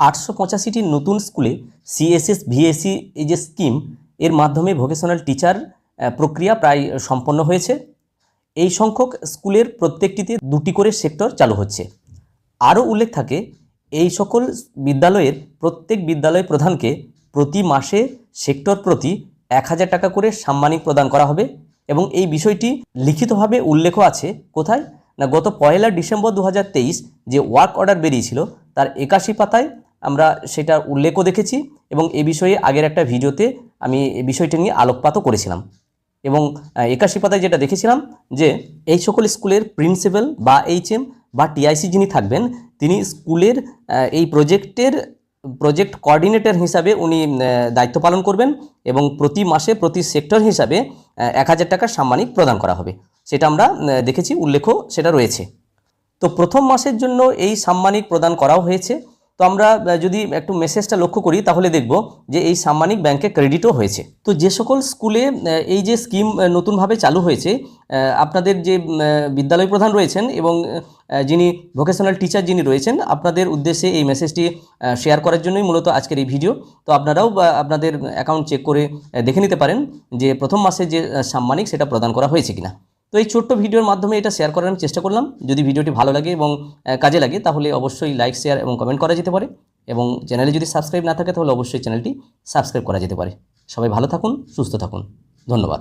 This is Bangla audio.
আটশো পঁচাশিটি নতুন স্কুলে সিএসএস, ভিএসসি এই যে স্কিম, এর মাধ্যমে ভোকেশনাল টিচার প্রক্রিয়া প্রায় সম্পন্ন হয়েছে। এই সংখ্যক স্কুলের প্রত্যেকটিতে দুটি করে সেক্টর চালু হচ্ছে। আরও উল্লেখ থাকে, এই সকল বিদ্যালয়ের প্রত্যেক বিদ্যালয় প্রধানকে প্রতি মাসে সেক্টর প্রতি এক হাজার টাকা করে সাম্মানিক প্রদান করা হবে এবং এই বিষয়টি লিখিতভাবে উল্লেখ আছে। কোথায়? না, গত পয়লা ডিসেম্বর দু হাজার তেইশ যে ওয়ার্ক অর্ডার বেরিয়েছিল তার একাশি পাতায় আমরা সেটার উল্লেখও দেখেছি এবং এ বিষয়ে আগের একটা ভিডিওতে আমি এই বিষয়টি নিয়ে আলোকপাতও করেছিলাম। এবং একাশি পাতায় যেটা দেখেছিলাম যে এই সকল স্কুলের প্রিন্সিপাল বা এইচএম বা টিআইসি যিনি থাকবেন, তিনি স্কুলের এই প্রজেক্টের, প্রজেক্ট কোঅর্ডিনেটর হিসাবে উনি দায়িত্ব পালন করবেন এবং প্রতি মাসে প্রতি সেক্টর হিসাবে এক হাজার টাকার সাম্মানিক প্রদান করা হবে। সেটা আমরা দেখেছি উল্লেখ সেটা রয়েছে। তো প্রথম মাসের জন্য এই সাম্মানিক প্রদান করাও হয়েছে। তো আমরা যদি একটু মেসেজটা লক্ষ্য করি, তাহলে দেখব যে এই সাম্মানিক ব্যাংকে ক্রেডিটও হয়েছে। তো যে সকল স্কুলে এই যে স্কিম নতুনভাবে চালু হয়েছে আপনাদের যে বিদ্যালয় প্রধান রয়েছেন এবং যিনি ভোকেশনাল টিচার যিনি রয়েছেন, আপনাদের উদ্দেশ্যে এই মেসেজটি শেয়ার করার জন্যই মূলত আজকের এই ভিডিও তো আপনারাও আপনাদের অ্যাকাউন্ট চেক করে দেখে নিতে পারেন যে প্রথম মাসে যে সাম্মানিক সেটা প্রদান করা হয়েছে কিনা। তো এই ছোট্ট ভিডিওর মাধ্যমে এটা শেয়ার করার আমি চেষ্টা করলাম। যদি ভিডিওটি ভালো লাগে এবং কাজে লাগে, তাহলে অবশ্যই লাইক শেয়ার এবং কমেন্ট করা যেতে পারে এবং চ্যানেলে যদি সাবস্ক্রাইব না থাকে, তাহলে অবশ্যই চ্যানেলটি সাবস্ক্রাইব করা যেতে পারে। সবাই ভালো থাকুন, সুস্থ থাকুন। ধন্যবাদ।